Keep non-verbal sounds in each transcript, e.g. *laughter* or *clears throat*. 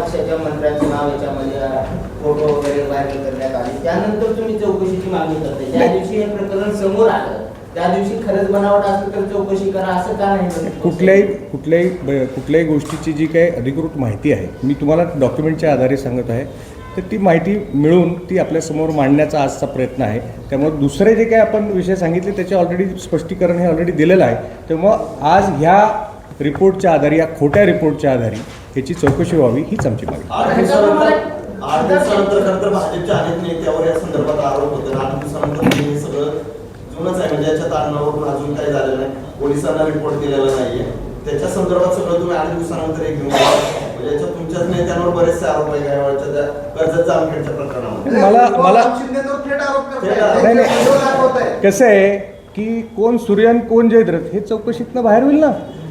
पक्षाच्या मंत्र्यांचं नाव याच्यामध्ये फोटो वगैरे व्हायरल करण्यात आले. त्यानंतर तुम्ही चौकशीची मागणी करते ज्या दिवशी हे प्रकरण समोर आलं त्या दिवशी खरंच बनावट असेल तर चौकशी करा असं का नाही? कुठल्याही कुठल्याही कुठल्याही गोष्टीची जी काही अधिकृत माहिती आहे मी तुम्हाला डॉक्युमेंटच्या आधारे सांगत आहे तर ती माहिती मिळून ती आपल्यासमोर मांडण्याचा आजचा प्रयत्न आहे. त्यामुळे दुसरे जे काही आपण विषय सांगितले त्याचे ऑलरेडी स्पष्टीकरण हे ऑलरेडी दिलेलं आहे. तेव्हा आज ह्या रिपोर्टच्या आधारे या खोट्या रिपोर्टच्या आधारे ह्याची चौकशी व्हावी हीच आमची मागणी. आठ दिवसानंतर आठ दिवसानंतर खरं तर भाजपच्या अनेक नेत्यावर या संदर्भात आरोप होते. आणि आठ दिवसानंतर हे सगळं जुनच आहे. म्हणजे याच्या अजून काही झालेलं नाही. पोलिसांना रिपोर्ट दिलेला नाहीये. त्याच्या संदर्भात सगळं तुम्ही आठ दिवसानंतर एक घेऊन. म्हणजे याच्यात तुमच्याच नेत्यांवर बरेचसे आरोप आहे. काय वेळच्या त्या कर्जत जामखेडच्या प्रकरणामध्ये मला मला. कसं आहे की कोण सूर्यन कोण जयद्रथ हे चौकशीतनं बाहेर होईल ना?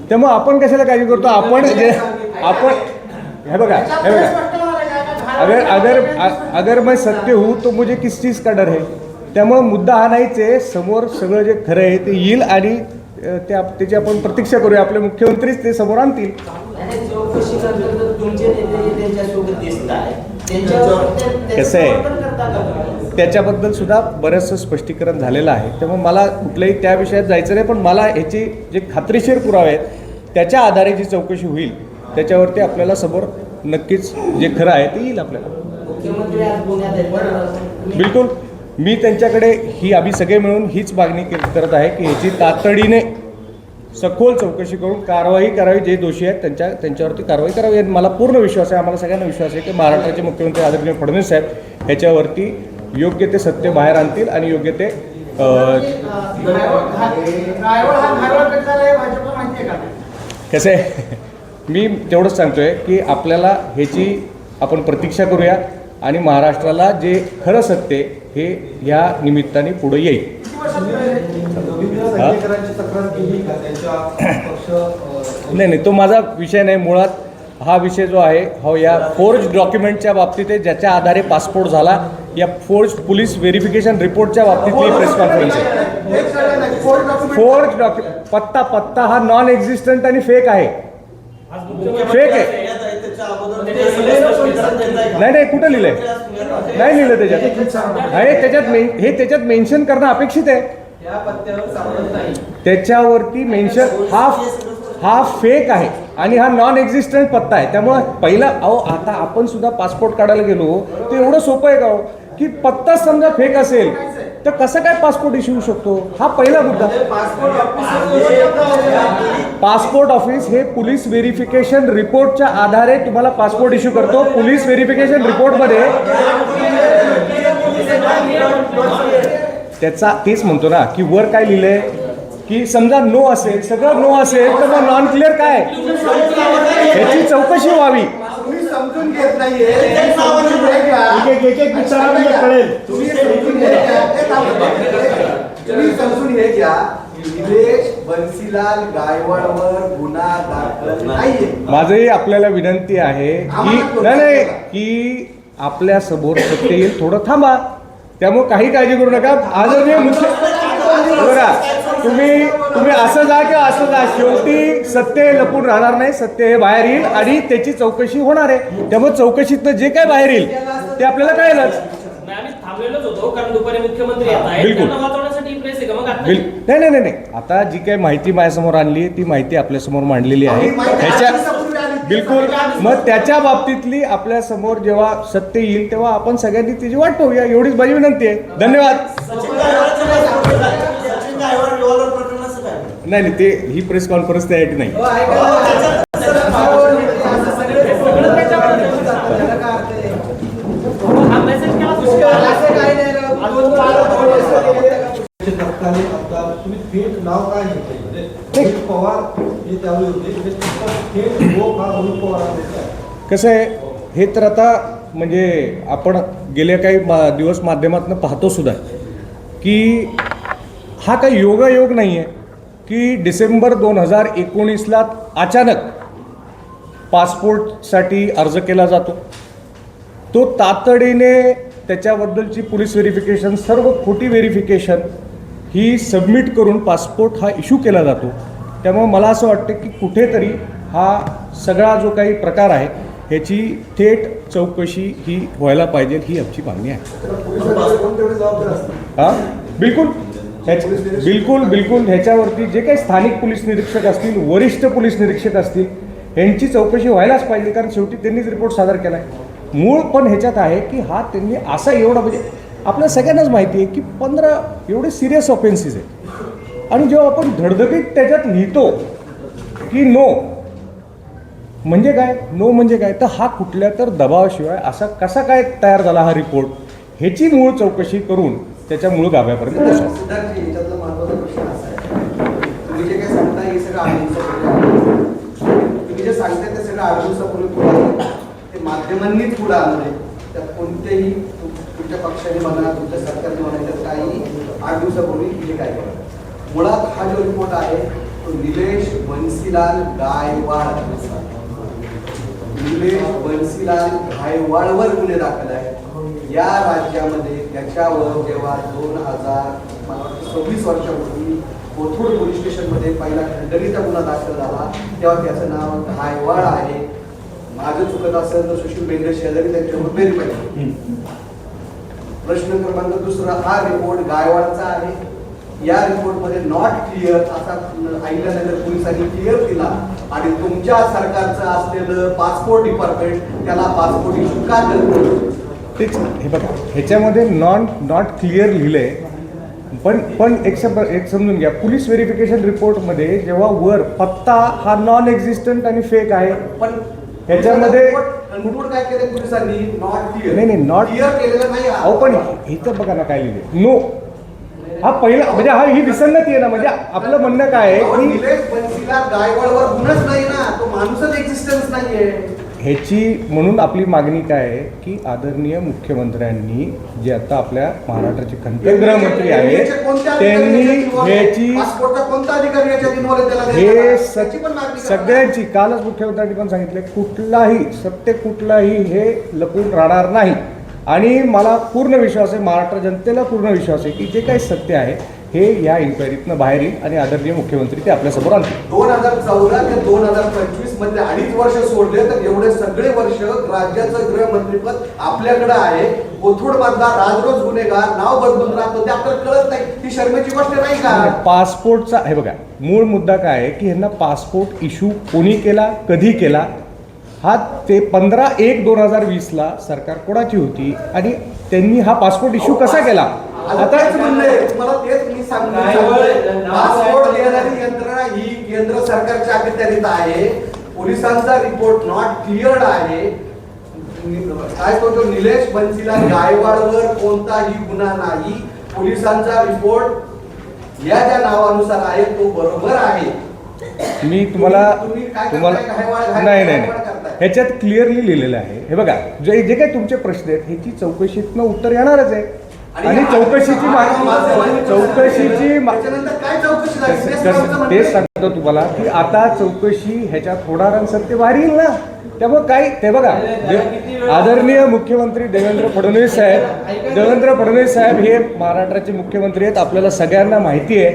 त्यामुळे आपण कशाला काळजी करतो? आपण जे आपण हे बघा हे बघा. अगर अगर अगर मैं सत्य हूँ तो मुझे किस चीज़ का डर है? त्यामुळे मुद्दा हा नाहीच आहे समोर सगळं जे खरं आहे ते येईल आणि अ, ते आप- त्याची आपण प्रतीक्षा करूया. आपले मुख्यमंत्रीच ते समोर आणतील. त्या- कसं आहे? त्याच्याबद्दल सुद्धा बरंचसं स्पष्टीकरण झालेलं आहे. त्यामुळे मला कुठल्याही त्या विषयात जायचं नाही पण मला ह्याची जे खात्रीशीर पुरावे आहेत त्याच्या आधारे जी चौकशी होईल त्याच्यावरती आपल्याला समोर नक्कीच जे खरं आहे ते येईल आपल्याला. बिलकुल. मी त्यांच्याकडे ही आम्ही सगळे मिळून हीच मागणी करत आहे की ह्याची तातडीने सखोल चौकशी करून कारवाई करावी जे दोषी आहेत त्यांच्या त्यांच्यावरती कारवाई करावी. आणि मला पूर्ण विश्वास आहे आम्हाला सगळ्यांना विश्वास आहे की महाराष्ट्राचे मुख्यमंत्री आदरणीय फडणवीस साहेब ह्याच्यावरती योग्य ते सत्य बाहेर आणतील आणि योग्य ते कसं? आहे मी तेवढंच सांगतोय की आपल्याला ह्याची आपण प्रतीक्षा करूया आणि महाराष्ट्राला जे खरं सत्य आहे, हे ह्या निमित्ताने पुढे येईल. नाही नाही तो माझा विषय नाही. मुळात हा विषय जो आहे हो या फोर्ज डॉक्युमेंटच्या बाबतीत आहे ज्याच्या आधारे पासपोर्ट झाला या फोर्ज पोलीस व्हेरिफिकेशन रिपोर्टच्या बाबतीतली प्रेस कॉन्फरन्स आहे. एक डॉक्युमेंट फोर्ज डॉक्यु पत्ता पत्ता हा नॉन एक्झिस्टंट आणि फेक आहे. फेक आहे. नाही नाही कुठं लिहिलंय? नाही लिहिलं त्याच्यात. अरे त्याच्यात हे त्याच्यात मेन्शन करणं अपेक्षित आहे. त्याच्यावरती मेन्शन हा हा फेक आहे. आणि हा नॉन एक्झिस्टंट पत्ता आहे. त्यामुळे पहिला अहो आता आपण सुद्धा पासपोर्ट काढायला गेलो तर एवढं सोपं आहे का हो? की पत्ता समजा फेक असेल तर कसं काय पासपोर्ट इश्यू शकतो? हा पहिला मुद्दा. पासपोर्ट पासपोर्ट ऑफिस हे. पोलीस व्हेरिफिकेशन रिपोर्टच्या आधारे तुम्हाला पासपोर्ट इश्यू करतो. पोलीस व्हेरिफिकेशन रिपोर्टमध्ये त्याचा तेच म्हणतो ना की वर काय लिहिलंय? की समजा नो असेल सगळं नो असेल तर मग नॉन क्लिअर काय? याची चौकशी व्हावी. समजून घेत नाहीये. तुम्ही हे घ्या. बन्सीलाल गुन्हा दाखल नाहीये. माझंही आपल्याला विनंती आहे की नाही की आपल्यासमोर सत्य येईल. थोडं थांबा. त्यामुळे काही काळजी करू नका. आदरणीय मुख्य बघा तुम्ही तुम्ही असं जा किंवा असं जा शेवटी सत्य हे लपून राहणार नाही सत्य हे बाहेर येईल आणि त्याची चौकशी होणार आहे. त्यामुळे चौकशीतनं जे काय बाहेर येईल ते आपल्याला कळेलच. नाही, आम्ही थांबलेलोच होतो कारण दुपारी मुख्यमंत्री येत आहेत. बिलकुल. नाही नाही नाही नाही. आता जी काही माहिती माझ्यासमोर आणली ती माहिती आपल्यासमोर मांडलेली आहे. ही आली. बिलकुल. मग त्याच्या बाबतीतली आपल्यासमोर जेव्हा सत्य येईल तेव्हा आपण सगळ्यांनी त्याची वाट पाहूया. एवढीच माझी विनंती आहे. धन्यवाद. नाही नाही ते ही प्रेस कॉन्फरन्स त्यासाठी नाही. हा कसं आहे हे तर आता म्हणजे आपण गेल्या काही दिवस माध्यमातून पाहतो सुद्धा की हा काही योगायोग नाही आहे की डिसेंबर दोन हजार एकोणीसला अचानक पासपोर्टसाठी अर्ज केला जातो. तो तातडीने त्याच्याबद्दलची पोलीस व्हेरिफिकेशन सर्व खोटी व्हेरिफिकेशन ही सबमिट करून पासपोर्ट हा इश्यू केला जातो. त्यामुळे मला असं वाटतं की कुठेतरी हा सगळा जो काही प्रकार आहे ह्याची थेट चौकशी ही व्हायला पाहिजे ही आमची मागणी आहे. हां? बिलकुल. बिलकुल बिलकुल ह्याच्यावरती जे काही स्थानिक पोलीस निरीक्षक असतील वरिष्ठ पोलीस निरीक्षक असतील यांची चौकशी व्हायलाच पाहिजे कारण शेवटी त्यांनीच रिपोर्ट सादर केला आहे मूळ पण ह्याच्यात आहे की हा त्यांनी असा एवढा म्हणजे आपल्या सगळ्यांनाच माहिती आहे की पंधरा एवढे सिरियस ऑफेन्सेस आहेत. आणि जेव्हा आपण धडधडीत त्याच्यात लिहितो की नो म्हणजे काय? नो म्हणजे काय? तर हा कुठल्या तर दबावाशिवाय असा कसा काय तयार झाला हा रिपोर्ट ह्याची मूळ चौकशी करून त्याच्या मूळ गाभ्यापर्यंत पोहोचावं. सिद्धार्थजी याच्यातला महत्त्वाचा प्रश्न असा आहे. तुम्ही जे काही सांगता हे सगळं आहे. तुम्ही जे सांगताय ते सगळं आठ दिवसापूर्वी पुढे ते माध्यमांनीच पुढे आणले त्यात कोणतेही तुमच्या पक्षाने म्हणा तुमच्या सरकारने म्हणा त्यात काही आठ दिवसापूर्वी हे काय केलं मुळात हा जो रिपोर्ट आहे तो निलेश बन्सीलाल गायवाड निलेश बन्सीलाल घायवाळवर गुन्हे दाखल आहे या राज्यामध्ये त्याच्यावर जेव्हा दोन हजार मला वाटतं सव्वीस वर्षापूर्वी कोथरूड पोलीस स्टेशनमध्ये पहिला खंडणीचा गुन्हा दाखल झाला तेव्हा त्याचं नाव घायवाळ आहे. माझं चुकत असेल तर सुशील बेंद्रे शेजारी त्यांच्यावर व्हेरीफाय प्रश्न क्रमांक दुसरा हा रिपोर्ट गायवाडचा आहे. या रिपोर्टमध्ये नॉट क्लिअर असा अहिल्यानगर पोलिसांनी क्लिअर केला आणि तुमच्या सरकारचं असलेलं पासपोर्ट डिपार्टमेंट त्याला पासपोर्ट इश्यू का करतं तेच हे बघा ह्याच्यामध्ये नॉन नॉट क्लिअर लिहिलंय. पण पण एक शब्द एक समजून घ्या. पोलीस व्हेरिफिकेशन रिपोर्टमध्ये जेव्हा वर पत्ता हा नॉन एक्झिस्टंट आणि फेक आहे पण ह्याच्यामध्ये- कन्क्लूड काय केलं पोलिसांनी? नॉट क्लिअर नाही, नाही, not- क्लिअर केलेलं नाही हा. अहो पण इथं बघा ना काय लिहिले नो हा पहिला म्हणजे हा ही विसंगती आहे ना. म्हणजे आपलं म्हणणं काय आहे की निलेश बन्सीला गायवाडवर गुन्हाच नाही ना. तो माणूसच एक्झिस्टन्स नाहीये. ह्याची म्हणून आपली मागणी काय आहे की आदरणीय मुख्यमंत्र्यांनी जे आता आपल्या महाराष्ट्राचे खंत गृहमंत्री आहेत त्यांनी ह्याची हे. सगळ्यांची कालच मुख्यमंत्र्यांनी पण सांगितले कुठलाही सत्य कुठलाही हे लपून राहणार नाही आणि मला पूर्ण विश्वास आहे महाराष्ट्र जनतेला पूर्ण विश्वास आहे की जे काही सत्य आहे हे या इन्क्वायरीतनं बाहेर येईल आणि आदरणीय मुख्यमंत्री ते आपल्यासमोर आणतील. दोन हजार चौदा ते दोन हजार पंचवीसमध्ये अडीच वर्ष सोडले तर एवढे सगळे वर्ष राज्याचं गृहमंत्रीपद आपल्याकडे आहे. कोथरूड मधला राजरोज गुन्हेगार नाव बदलून राहतो ते आपल्याला कळत नाही. ही शर्मेची गोष्ट नाही का? पासपोर्टचा हे बघा मूळ मुद्दा काय आहे की ह्यांना पासपोर्ट इश्यू कोणी केला कधी केला? हा ते पंधरा एक दोन हजार वीसला सरकार कोणाची होती आणि त्यांनी हा पासपोर्ट इश्यू कसा केला? आता तेच म्हणलंय मला तेच मी सांगतो पासपोर्ट देणारी यंत्रणा ही केंद्र सरकारच्या अखत्यारीत आहे. पोलिसांचा रिपोर्ट नॉट क्लिअर्ड आहे. काय तो जो निलेश बन्सीला गायवाडवर कोणताही गुन्हा नाही. पोलिसांचा रिपोर्ट या ज्या नावानुसार आहे तो बरोबर आहे. मी तुम्हाला तुम्ही काय तुम्हाला नाही नाही. ह्याच्यात क्लिअरली लिहिलेलं आहे. हे बघा जे जे काही तुमचे प्रश्न आहेत ह्याची चौकशीतनं उत्तर येणारच आहे. आणि चौकशीची मा- हा- चौकशीची तेच. सांगतो तुम्हाला की आता चौकशी ह्याच्यात होणार आणि सत्य बाहेर येईल ना. त्यामुळे काय ते बघा आदरणीय मुख्यमंत्री देवेंद्र फडणवीस साहेब देवेंद्र फडणवीस साहेब हे महाराष्ट्राचे मुख्यमंत्री आहेत. आपल्याला सगळ्यांना माहिती आहे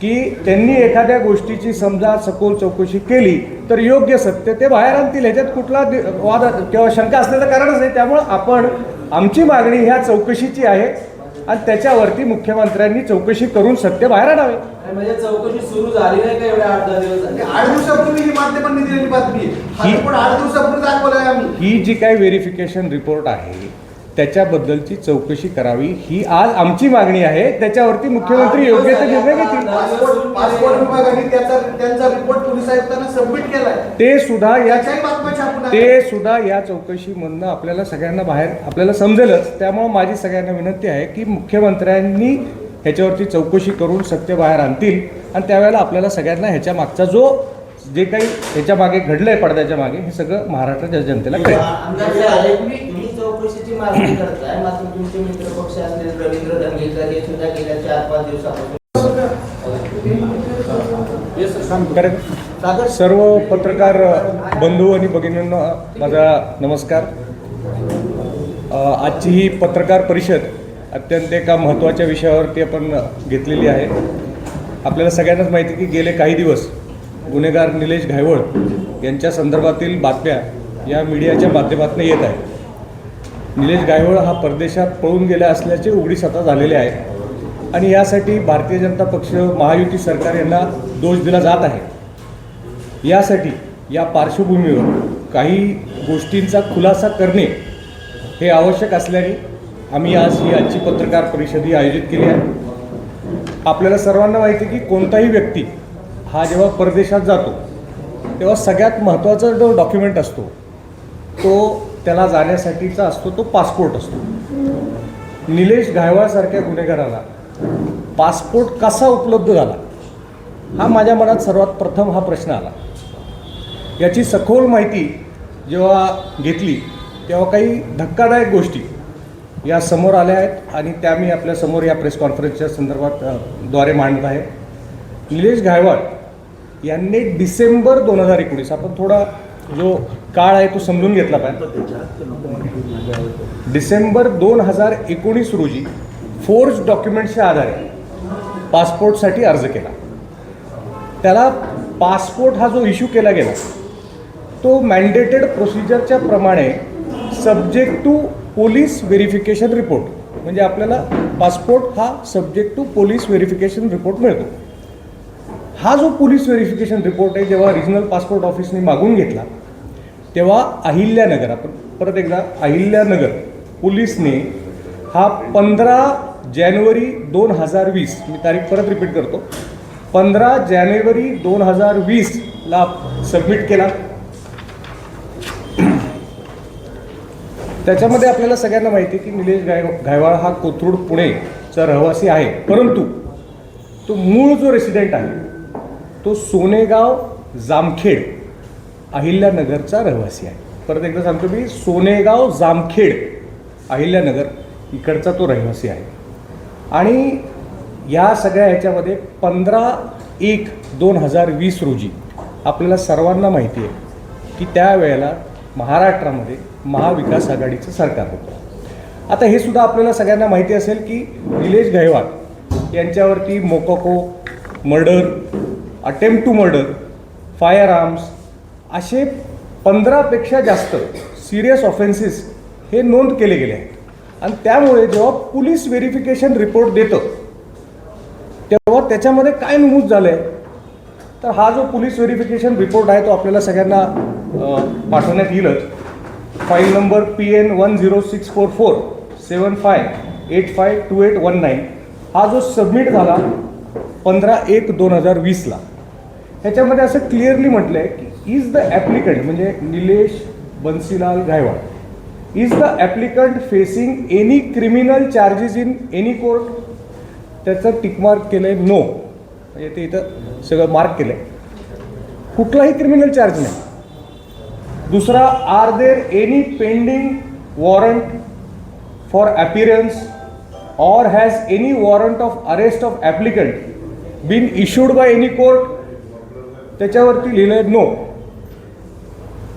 की त्यांनी एखाद्या गोष्टीची समजा सखोल चौकशी केली तर योग्य सत्य ते बाहेर आणतील. ह्याच्यात कुठला वाद किंवा शंका असण्याचं कारणच नाही. त्यामुळं आपण आमची मागणी ह्या चौकशीची आहे. आणि त्याच्यावरती मुख्यमंत्र्यांनी चौकशी करून सत्य बाहेर आणावे. म्हणजे चौकशी सुरू झाली नाही का एवढ्या आठ दहा दिवस आणि झाले आठ दिवसापूर्वी ही माध्यमांनी दिलेली बातमी. रिपोर्ट आठ दिवसापूर्वी दाखवलाय आम्ही. ही जी काही व्हेरिफिकेशन रिपोर्ट आहे त्याच्याबद्दलची चौकशी करावी. ही आज आमची मागणी आहे. त्याच्यावरती मुख्यमंत्री योग्य ते निर्णय घेतील. पासपोर्ट पासपोर्ट विभागाने त्याचा त्यांचा रिपोर्ट पोलीस आयुक्तांना सबमिट केलाय. ते सुद्धा या ते सुद्धा या चौकशीमधनं आपल्याला सगळ्यांना बाहेर आपल्याला समजेलच. त्यामुळे माझी सगळ्यांना विनंती आहे की मुख्यमंत्र्यांनी ह्याच्यावरती चौकशी करून सत्य बाहेर आणतील. आणि त्यावेळेला आपल्याला सगळ्यांना ह्याच्या मागचा जो जे काही ह्याच्या मागे घडलंय पडद्याच्या मागे हे सगळं महाराष्ट्राच्या जनतेला कळेल. चौकशीची मागणी करताय. मात्र तुमचे मित्र पक्ष असलेले रवींद्र दंगेकर हे सुद्धा गेल्या चार पाच दिवसापासून सर्व पत्रकार बंधू आणि भगिनींना माझा नमस्कार. आजची ही पत्रकार परिषद अत्यंत एका महत्त्वाच्या विषयावरती आपण घेतलेली आहे. आपल्याला सगळ्यांनाच माहिती आहे की गेले काही दिवस गुन्हेगार निलेश घायवळ यांच्या संदर्भातील बातम्या या मीडियाच्या माध्यमातून येत आहे निलेश गायवळ हा परदेशात पळून गेला असल्याचे उघडीस आता झालेले आहे. आणि यासाठी भारतीय जनता पक्ष महायुती सरकार यांना दोष दिला जात आहे. यासाठी या पार्श्वभूमीवर काही गोष्टींचा खुलासा करणे हे आवश्यक असल्याने आम्ही आज ही आजची पत्रकार परिषद ही आयोजित केली आहे. आपल्याला सर्वांना माहिती आहे की कोणताही व्यक्ती हा जेव्हा परदेशात जातो तेव्हा सगळ्यात महत्त्वाचा जो डॉक्युमेंट असतो तो त्याला जाण्यासाठीचा असतो तो पासपोर्ट असतो. निलेश गायवाळसारख्या गुन्हेगाराला पासपोर्ट कसा उपलब्ध झाला? हा माझ्या मनात सर्वात प्रथम हा प्रश्न आला. याची सखोल माहिती जेव्हा घेतली तेव्हा काही धक्कादायक गोष्टी या समोर आल्या आहेत आणि त्या मी आपल्यासमोर या प्रेस कॉन्फरन्सच्या संदर्भात द्वारे मांडत आहे. निलेश घायवाळ यांनी डिसेंबर दोन हजार एकोणीस आपण थोडा जो काळ आहे तो समजून घेतला पाहिजे. डिसेंबर दोन हजार एकोणीस रोजी फोर्स डॉक्युमेंट्सच्या आधारे पासपोर्टसाठी अर्ज केला. त्याला पासपोर्ट हा जो इश्यू केला गेला तो मॅन्डेटेड प्रोसिजरच्या प्रमाणे subject to police verification report म्हणजे आपल्याला पासपोर्ट हा subject to police verification report मिळतो. हा जो पोलीस व्हेरिफिकेशन रिपोर्ट आहे जेव्हा रिजनल पासपोर्ट ऑफिसने मागून घेतला तेव्हा अहिल्यानगर आपण परत एकदा अहिल्यानगर पोलीसने हा पंधरा जानेवारी दोन हजार वीस मी तारीख परत रिपीट करतो. पंधरा जानेवारी दोन हजार वीसला सबमिट केला. त्याच्यामध्ये आपल्याला सगळ्यांना माहिती आहे की निलेश गाय गायवाळ हा कोथरूड पुणेचा रहिवासी आहे. परंतु तो मूळ जो रेसिडेंट आहे तो सोनेगाव जामखेड अहिल्यानगरचा रहिवासी आहे. परत एकदा सांगतो मी सोनेगाव जामखेड अहिल्यानगर इकडचा तो रहिवासी आहे. आणि या सगळ्या ह्याच्यामध्ये पंधरा एक दोन हजार वीस रोजी आपल्याला सर्वांना माहिती आहे की त्यावेळेला महाराष्ट्रामध्ये महाविकास आघाडीचं सरकार होतं. आता हे सुद्धा आपल्याला सगळ्यांना माहिती असेल की Nilesh Ghaiwal यांच्यावरती MCOCA murder attempt to murder firearms असे पंधरापेक्षा जास्त सिरियस ऑफेन्सेस हे नोंद केले गेले आहेत. आणि त्यामुळे जेव्हा पोलीस व्हेरिफिकेशन रिपोर्ट देतं तेव्हा त्याच्यामध्ये काय नमूद झालं आहे तर हा जो पोलीस व्हेरिफिकेशन रिपोर्ट आहे तो आपल्याला सगळ्यांना पाठवण्यात येईलच. File number P N one zero six four four seven five eight five two eight one nine हा जो सबमिट झाला पंधरा एक दोन हजार वीसला. ह्याच्यामध्ये असं क्लिअरली म्हटलं आहे की इज द ॲप्लिकंट म्हणजे Nilesh Bansilal Gaikwad is the applicant facing any criminal charges in any court त्याचं टिकमार्क केलं आहे नो म्हणजे ते इथं सगळं मार्क केलं आहे कुठलाही क्रिमिनल चार्ज नाही. दुसरा are there any pending warrant for appearance or has any warrant of arrest of applicant been issued by any court त्याच्यावरती लिहिलं आहे no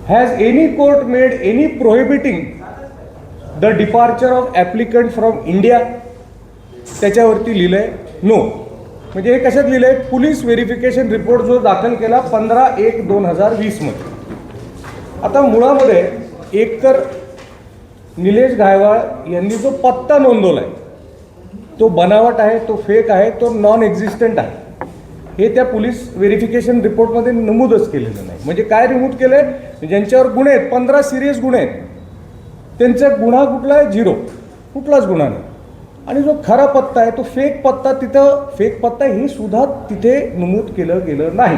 has any court made any prohibiting the departure of applicant from India त्याच्यावरती लिहिलं आहे no म्हणजे हे कशात लिहिलं आहे पोलीस व्हेरिफिकेशन रिपोर्ट जो दाखल केला पंधरा एक दोन हजार वीसमध्ये आता मुळामध्ये एकतर निलेश गायवाळ यांनी जो पत्ता नोंदवला आहे तो बनावट आहे तो फेक आहे तो नॉन एक्झिस्टंट आहे. हे त्या पोलीस व्हेरिफिकेशन रिपोर्टमध्ये नमूदच केलेलं नाही. म्हणजे काय नमूद केलं आहे ज्यांच्यावर गुन्हे आहेत पंधरा सिरियस गुन्हे आहेत त्यांचा गुन्हा कुठला आहे? झिरो. कुठलाच गुन्हा नाही. आणि जो खरा पत्ता आहे तो फेक पत्ता तिथं फेक पत्ता हे सुद्धा तिथे नमूद केलं गेलं नाही.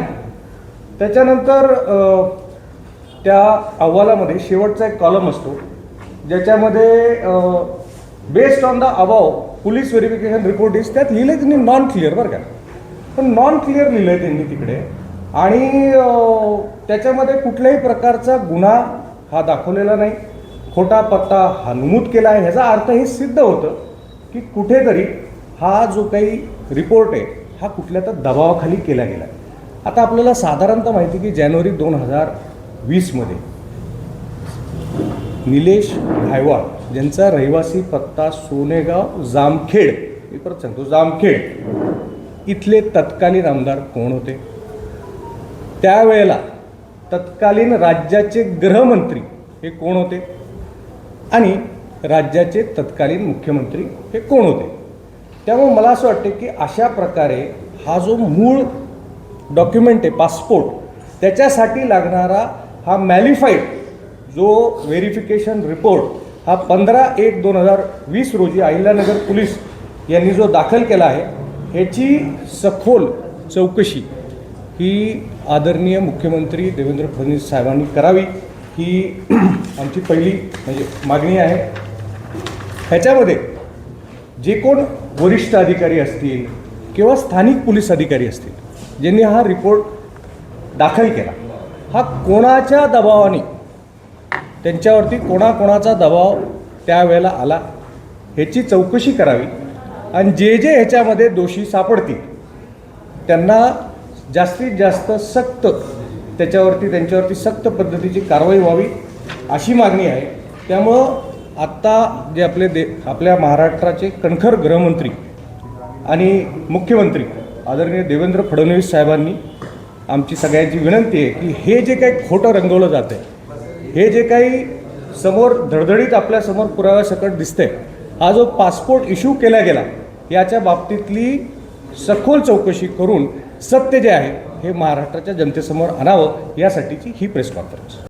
त्याच्यानंतर त्या अहवालामध्ये शेवटचा एक कॉलम असतो ज्याच्यामध्ये based on the above police verification report is त्यात लिहिलं त्यांनी नॉन क्लिअर बरं का. पण नॉन क्लिअर लिहिलं आहे त्यांनी तिकडे. आणि त्याच्यामध्ये कुठल्याही प्रकारचा गुन्हा हा दाखवलेला नाही. खोटा पत्ता हा नमूद केला आहे. ह्याचा अर्थ हे सिद्ध होतं की कुठेतरी हा जो काही रिपोर्ट आहे हा कुठल्या तर दबावाखाली केला गेला आहे. आता आपल्याला साधारणतः माहिती की जानेवारी दोन हजार वीसमध्ये निलेश घायवाळ ज्यांचा रहिवासी पत्ता सोनेगाव जामखेड मी परत सांगतो जामखेड इथले तत्कालीन आमदार कोण होते? त्यावेळेला तत्कालीन राज्याचे गृहमंत्री हे कोण होते? आणि राज्याचे तत्कालीन मुख्यमंत्री हे कोण होते? त्यामुळे मला असं वाटतं की अशा प्रकारे हा जो मूळ डॉक्युमेंट आहे पासपोर्ट त्याच्यासाठी लागणारा हा मॅलिफाईड जो व्हेरिफिकेशन रिपोर्ट हा पंधरा एक दोन हजार वीस रोजी अहिल्यानगर पोलीस यांनी जो दाखल केला आहे ह्याची सखोल चौकशी ही आदरणीय मुख्यमंत्री देवेंद्र फडणवीस साहेबांनी करावी. ही *clears throat* आमची पहिली म्हणजे मागणी आहे. ह्याच्यामध्ये जे कोण वरिष्ठ अधिकारी असतील किंवा स्थानिक पोलीस अधिकारी असतील ज्यांनी हा रिपोर्ट दाखल केला हा कोणाच्या दबावाने त्यांच्यावरती कोणाकोणाचा दबाव त्यावेळेला आला ह्याची चौकशी करावी. आणि जे जे ह्याच्यामध्ये दोषी सापडतील त्यांना जास्तीत जास्त सक्त त्याच्यावरती त्यांच्यावरती सक्त पद्धतीची कारवाई व्हावी अशी मागणी आहे. त्यामुळं आत्ता जे आपले दे आपल्या महाराष्ट्राचे कणखर गृहमंत्री आणि मुख्यमंत्री आदरणीय देवेंद्र फडणवीस साहेबांनी आमची सगळ्यांची विनंती आहे की हे जे काही खोटं रंगवलं जातं आहे हे जे काही समोर धडधडीत आपल्यासमोर पुराव्यासकट दिसतंय हा जो पासपोर्ट इश्यू केला गेला याच्या बाबतीतली सखोल चौकशी करून सत्य जे आहे हे महाराष्ट्राच्या जनतेसमोर आणावं यासाठीची ही प्रेस कॉन्फरन्स